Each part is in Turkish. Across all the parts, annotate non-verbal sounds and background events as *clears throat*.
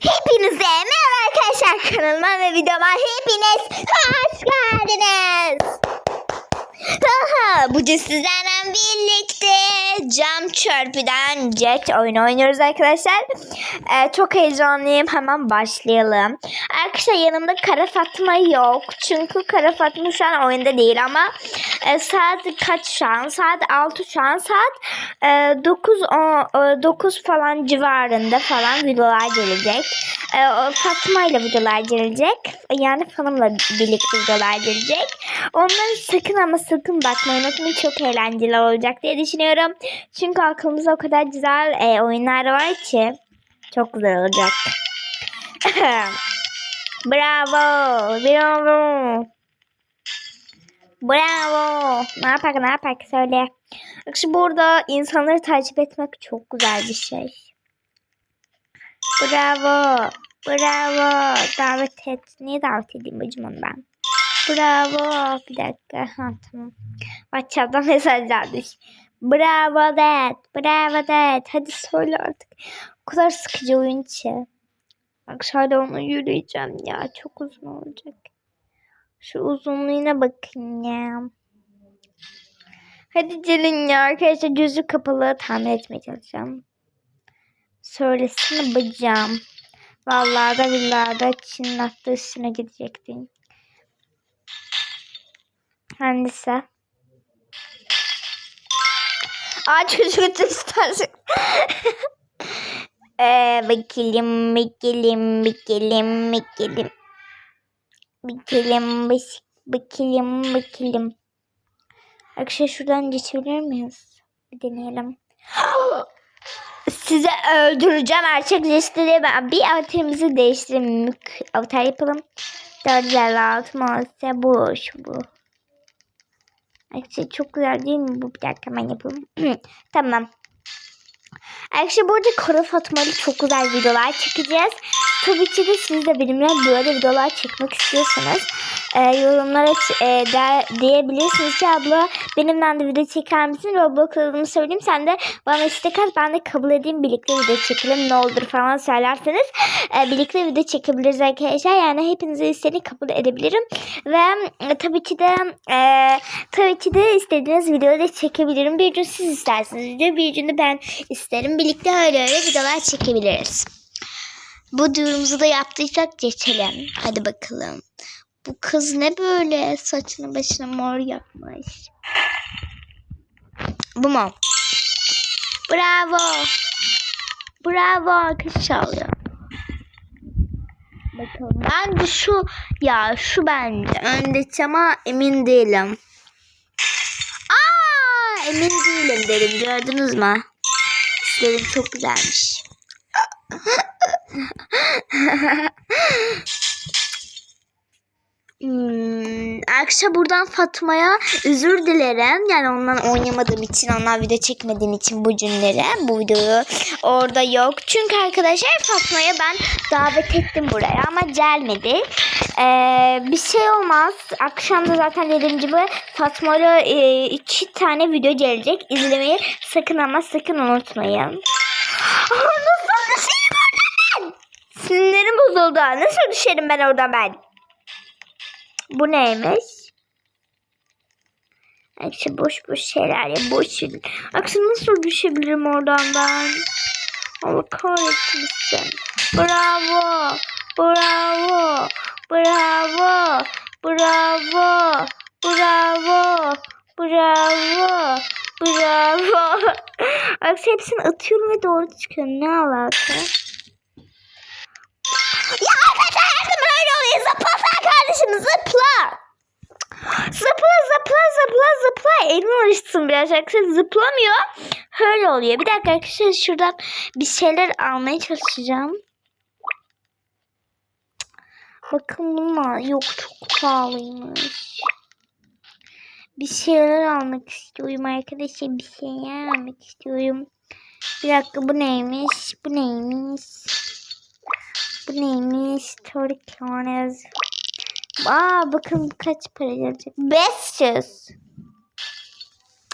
Hepinize merhaba arkadaşlar kanalıma ve videoma hepiniz hoş geldiniz. Haha, Bugün sizlerle birlikte cam çörpüden jet oyunu oynuyoruz arkadaşlar. Ee, çok heyecanlıyım. Hemen başlayalım. Arkadaşlar yanımda Kara Fatma yok. Çünkü Kara Fatma şu an oyunda değil ama e, saat kaç şu an? Saat 6 şu an. Saat e, 9, 10, 9 falan civarında falan videolar gelecek. E, Fatma ile videolar gelecek. Yani fanımla birlikte videolar gelecek. Onları sakın ama sakın bakmayın. Unutmayın çok eğlenceli olacak diye düşünüyorum. Çünkü aklımızda o kadar güzel e, oyunlar var ki. Çok güzel olacak. *laughs* Bravo. Bravo. Bravo. Ne yapak ne yapak söyle. Bak şimdi burada insanları takip etmek çok güzel bir şey. Bravo. Bravo. Davet et. Niye davet edeyim bacım onu ben? Bravo. Bir dakika. Ha tamam. WhatsApp'tan mesajlar düş. Bravo dad. Bravo dad. Hadi söyle artık. O kadar sıkıcı oyun ki. Bak şöyle onu yürüyeceğim ya. Çok uzun olacak. Şu uzunluğuna bakın ya. Hadi gelin ya arkadaşlar gözü kapalı tahmin etmeye çalışacağım. Söylesene bacağım. Vallahi da billahi da Çin'in attığı üstüne gidecektin. Hangisi? Aa çocuk istersin. *laughs* ee, bakalım, bakalım, bakalım, bakalım. Bakalım, bakalım, bakalım. Arkadaşlar şuradan geçebilir miyiz? Bir deneyelim. *gasps* Size öldüreceğim erkek listede ben bir avatarımızı değiştirelim. Avatar yapalım. 456 maalesef boş bu. Arkadaşlar çok güzel değil mi bu? Bir dakika hemen yapalım. *clears throat* tamam. Arkadaşlar burada Kara Fatma'yla çok güzel videolar çekeceğiz. Tabii ki de siz de benimle böyle videolar çekmek istiyorsanız e, yorumlara e, de, diyebilirsiniz ki abla benimle de video çeker misin? Roblox adımı söyleyeyim sen de bana istek at ben de kabul edeyim birlikte video çekelim ne olur falan söylerseniz e, birlikte video çekebiliriz arkadaşlar. Yani hepinize istediğini kabul edebilirim ve e, tabii ki de e, tabii ki de istediğiniz videoyu da çekebilirim. Bir gün siz isterseniz video bir gün de ben isterim. Birlikte öyle öyle videolar çekebiliriz. Bu duyurumuzu da yaptıysak geçelim. Hadi bakalım. Bu kız ne böyle saçını başına mor yapmış. Bu mu? Bravo. Bravo çalıyor. Bakalım. Ben de şu ya şu bence öndeki ama emin değilim. Aa emin değilim dedim gördünüz mü? Dedim çok güzelmiş. *laughs* Arkadaşlar buradan Fatma'ya özür dilerim. Yani ondan oynamadığım için, ondan video çekmediğim için bu günleri, bu videoyu orada yok. Çünkü arkadaşlar Fatma'ya ben davet ettim buraya ama gelmedi. Ee, bir şey olmaz. Akşam da zaten dediğim gibi Fatma'yla e, iki tane video gelecek. İzlemeyi sakın ama sakın unutmayın. Nasıl düşerim oradan ben? Sinirlerim bozuldu. Nasıl düşerim ben oradan ben? Bu neymiş? Akşı boş boş şeyler ya boş. Akşı nasıl düşebilirim oradan ben? Allah kahretsin. Bravo. Bravo. Bravo. Bravo. Bravo. Bravo. Bravo. *laughs* Akşı hepsini atıyorum ve doğru çıkıyor. Ne alaka? Ya arkadaşlar her zaman öyle oluyor. Zıplasana kardeşim zıpla. Zıpla zıpla zıpla zıpla. Elim alışsın biraz arkadaşlar zıplamıyor. Öyle oluyor. Bir dakika arkadaşlar şuradan bir şeyler almaya çalışacağım. Bakın bunlar yok çok pahalıymış. Bir şeyler almak istiyorum arkadaşlar. Bir şeyler almak istiyorum. Bir dakika bu neymiş? Bu neymiş? Bu neymiş? Turkioniz. Aa bakın kaç para gelecek. 500.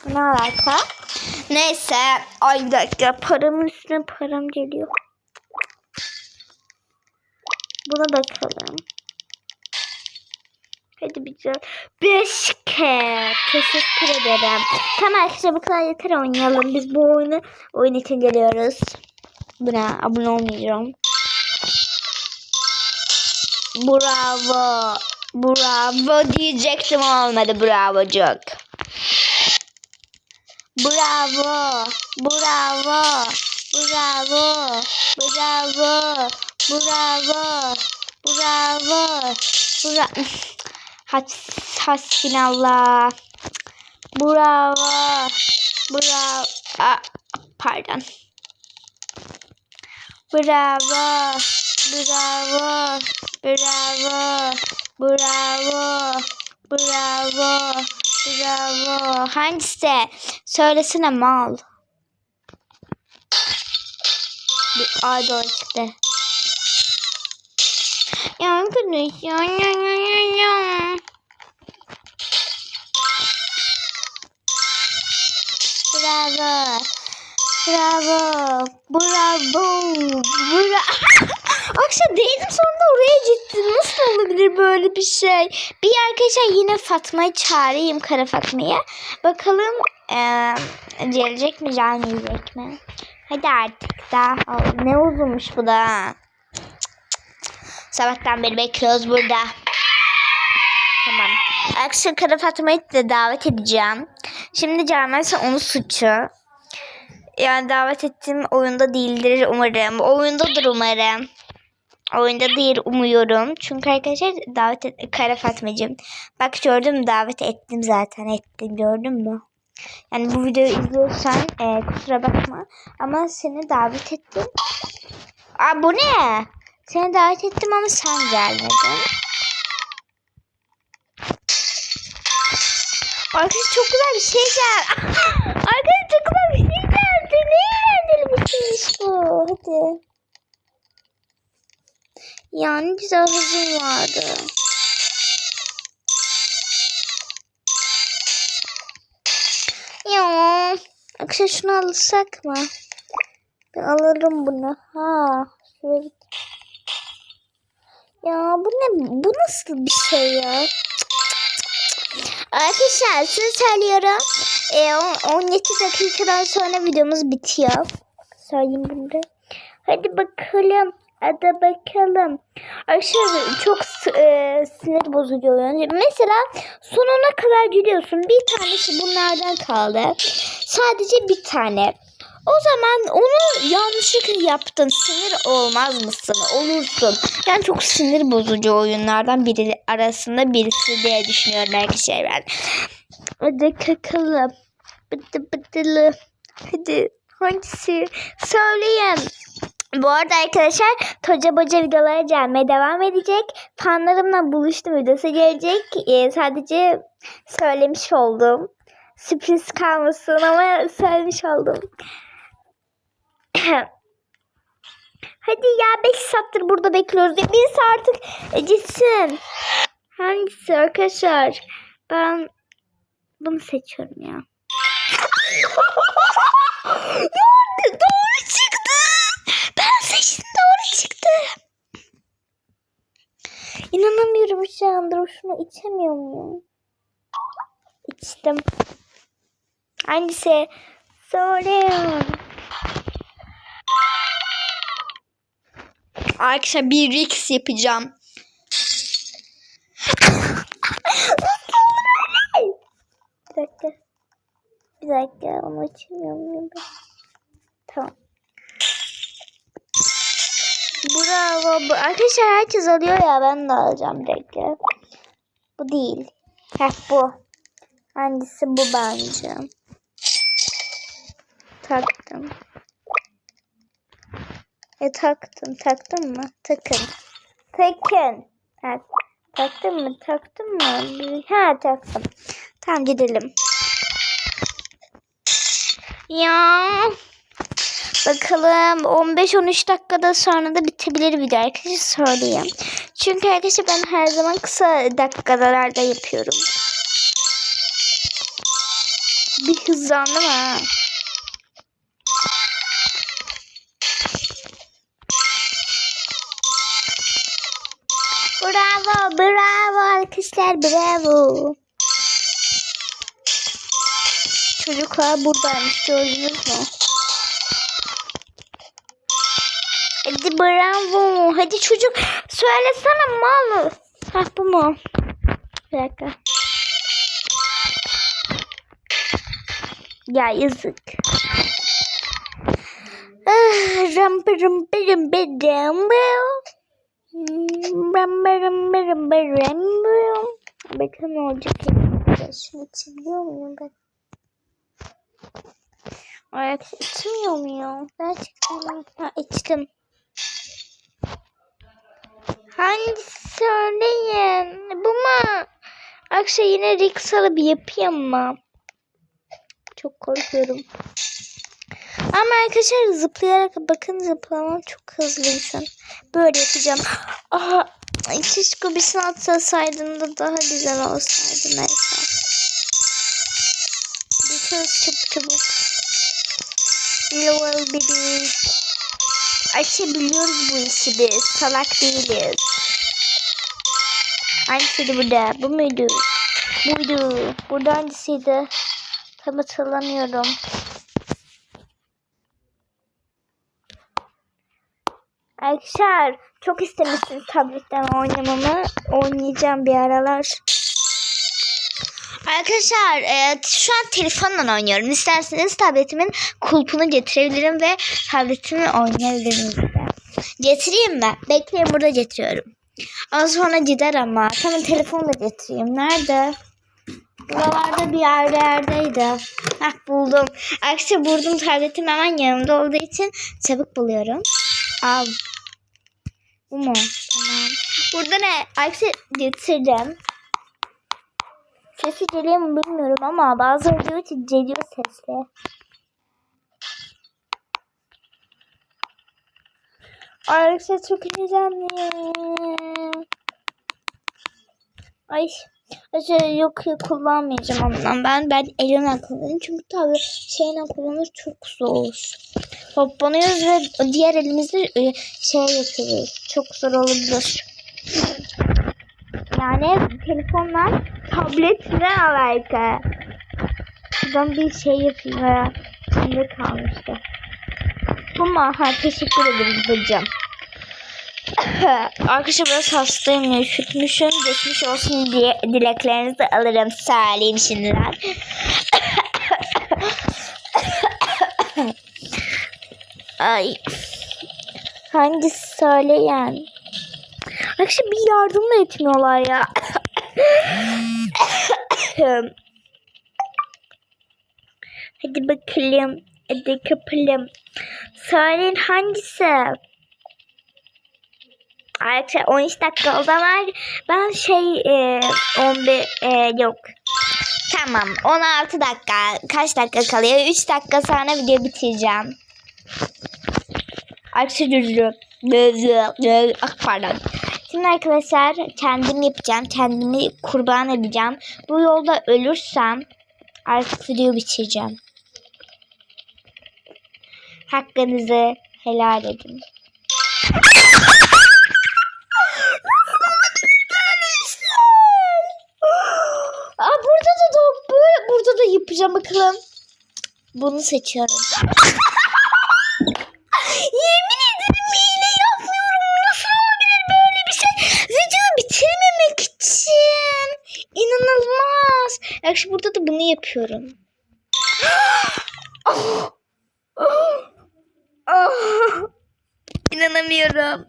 Ne alaka? Neyse. Ay bir dakika paramın üstüne param geliyor. Buna bakalım. Hadi bir can. Beş ke. Teşekkür ederim. Tamam arkadaşlar bu kadar yeter oynayalım. Biz bu oyunu oyun için geliyoruz. Buna abone olmayacağım. Bravo. Bravo diyecektim olmadı bravocuk. Bravo. Bravo. Bravo. Bravo. Bravo. Bravo. Bra Has hasbinallah. Bravo. Bravo. Aa, pardon. Bravo. Bravo. Bravo. Bravo. Bravo. Bravo. Hangisi? Söylesene mal. Bir doğru çıktı. Ya arkadaş ya ya ya ya ya. Bravo. Bravo. Bravo. Bravo. *laughs* Akşam değdim sonra oraya gittim. Nasıl olabilir böyle bir şey? Bir arkadaşlar yine Fatma'yı çağırayım Kara Fatma'yı. Bakalım eee gelecek mi gelmeyecek mi? Hadi artık da. Ne uzunmuş bu da. Sabahtan beri bekliyoruz burada. Tamam. Akşam Kara Fatma'yı da davet edeceğim. Şimdi gelmezse onun suçu. Yani davet ettiğim oyunda değildir umarım. Oyundadır umarım. Oyunda değil umuyorum. Çünkü arkadaşlar davet et Kara Fatmacığım. Bak gördün mü davet ettim zaten ettim gördün mü? Yani bu videoyu izliyorsan e, kusura bakma. Ama seni davet ettim. Aa bu ne? Seni davet ettim ama sen gelmedin. Arkadaşlar çok güzel bir şey geldi. *laughs* Arkadaşlar çok güzel bir şeymiş bu. Hadi. Yani güzel hızım vardı. Ya. Arkadaşlar şunu alırsak mı? Ben alırım bunu. Ha. Git. Ya bu ne? Bu nasıl bir şey ya? Arkadaşlar size söylüyorum. E, on- 17 dakikadan sonra videomuz bitiyor. Söyleyeyim bunu. Hadi bakalım. Hadi bakalım. Arkadaşlar çok e, sinir bozucu oyun. Mesela sonuna kadar gidiyorsun. Bir tanesi bunlardan kaldı. Sadece bir tane. O zaman onu yanlışlıkla yaptın. Sinir olmaz mısın? Olursun. Yani çok sinir bozucu oyunlardan biri arasında birisi diye düşünüyorum arkadaşlar ben. Hadi kakalım. Bıdı bıdılı. Hadi hangisi? Söyleyin. Bu arada arkadaşlar Toca Boca videoları gelmeye devam edecek. Fanlarımla buluştum videosu gelecek. Ee, sadece söylemiş oldum. Sürpriz kalmasın ama söylemiş oldum. *coughs* Hadi ya 5 saattir burada bekliyoruz. Birisi artık e, gitsin. Hangisi arkadaşlar? Ben bunu seçiyorum ya. *laughs* ya doğru çıktı. Ben seçtim doğru çıktı. İnanamıyorum şu anda. Şunu içemiyor muyum? İçtim. Hangisi? Soruyorum. Arkadaşlar bir Rix yapacağım. *laughs* bir dakika. Bir dakika onu açamıyor muyum ben? Tamam. Bravo. Bu- Arkadaşlar herkes alıyor ya ben de alacağım dakika. Bu değil. Heh bu. Hangisi bu bence? Taktım. E taktım. Taktın mı? Takın. Takın. Ha, taktın mı? Taktın mı? Ha taktım. Tamam gidelim. Ya. Bakalım 15-13 dakikada sonra da bitebilir video arkadaşlar söyleyeyim. Çünkü arkadaşlar ben her zaman kısa dakikalarda yapıyorum. Bir hızlandım ha. Bravo, bravo arkadaşlar, bravo. Çocuklar buradaymış, gördünüz mü? Hadi bravo. Hadi çocuk söylesene mal. Hah bu mu? Bir dakika. Ya yazık. Ah, Rampa rampa rampa rampa. Rampa rampa rampa rampa. Bakın ne olacak. Şunu içebiliyor muyum ben? Ayak içmiyor muyum? Gerçekten. Ha içtim. Hangisi söyleyin? Bu mu? Akşam yine Rixal'ı bir yapayım mı? Çok korkuyorum. Ama arkadaşlar zıplayarak bakın zıplamam çok hızlıyım şu an. Böyle yapacağım. Aha, keşke bir şey atlasaydım da daha güzel olsaydı neyse. Geçiyoruz çabuk çabuk. Level baby. Ayşe biliyoruz bu işi biz. Salak değiliz. Hangisiydi burada? Bu muydu? Buydu. Burada hangisiydi? Tam hatırlamıyorum. Arkadaşlar çok istemişsiniz tabletten oynamamı. Oynayacağım bir aralar. Arkadaşlar e, şu an telefonla oynuyorum. İsterseniz tabletimin kulpunu getirebilirim ve tabletimi oynayabilirim. Getireyim mi? Bekleyin burada getiriyorum. Az sonra gider ama. Tamam telefonla getireyim. Nerede? Buralarda bir yerde yerdeydi. Hah buldum. Aksi buldum tabletim hemen yanımda olduğu için çabuk buluyorum. Al. Bu mu? Tamam. Burada ne? Aksi getirdim. Sesi geliyor mu bilmiyorum ama bazı video için geliyor sesli. Arkadaşlar çok heyecanlıyım. Ay. Arkadaşlar yok kullanmayacağım ondan. Ben ben elimle kullanıyorum. Çünkü tabii şeyle kullanır çok zor. Toplanıyoruz ve diğer elimizle e, şey yapıyoruz. Çok zor olabilir. Yani telefonla tablet ne alaka? Şuradan bir şey yapayım ya. İçinde kalmıştı. Mu? Ha teşekkür ederim hocam. *coughs* Arkadaşlar biraz hastayım ya. Üşütmüşüm. Geçmiş olsun diye dileklerinizi alırım. Söyleyeyim şimdiden. *coughs* Ay. Hangisi söyleyen? Arkadaşlar bir yardım da etmiyorlar ya. *coughs* Hadi bakalım. Hadi kapalım. Söyleyin hangisi? Arkadaşlar 13 dakika oldu ama ben şey e, 11 e, yok. Tamam 16 dakika. Kaç dakika kalıyor? 3 dakika sonra video bitireceğim. Arkadaşlar ah, pardon. Şimdi arkadaşlar kendim yapacağım. Kendimi kurban edeceğim. Bu yolda ölürsem artık video bitireceğim. Hakkınızı helal edin. Aa, burada da, da burada da yapacağım bakalım. Bunu seçiyorum. Yemin ederim hile yapmıyorum. Nasıl olabilir böyle bir şey? Videoyu bitirmemek için. İnanılmaz. Actually yapıyorum. *gasps* İnanamıyorum.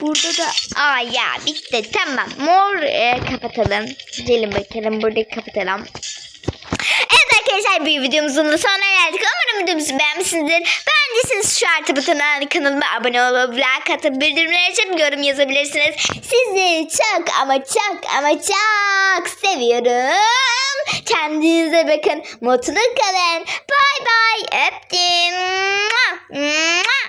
Burada da aa ya bitti tamam mor e, kapatalım. Gelin bakalım burada kapatalım. Evet arkadaşlar bir videomuzun da sonuna geldik. Umarım videomuzu beğenmişsinizdir. Beğendiyseniz şu artı butonuna kanalıma abone olup like atıp bildirimleri açıp yorum yazabilirsiniz. Sizi çok ama çok ama çok seviyorum. Kendinize bakın. Mutlu kalın. Bay bay. Öptüm. Mua, mua.